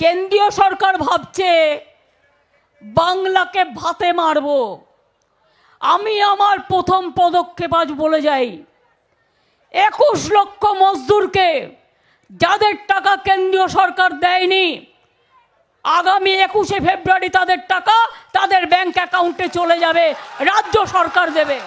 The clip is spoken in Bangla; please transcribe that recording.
কেন্দ্রীয় সরকার ভাবছে বাংলাকে ভাতে মারব। আমি আমার প্রথম পদক্ষেপ আজ বলে যাই, একুশ লক্ষ মজদুরকে যাদের টাকা কেন্দ্রীয় সরকার দেয়নি, আগামী একুশে ফেব্রুয়ারি তাদের টাকা তাদের ব্যাংক অ্যাকাউন্টে চলে যাবে, রাজ্য সরকার দেবে।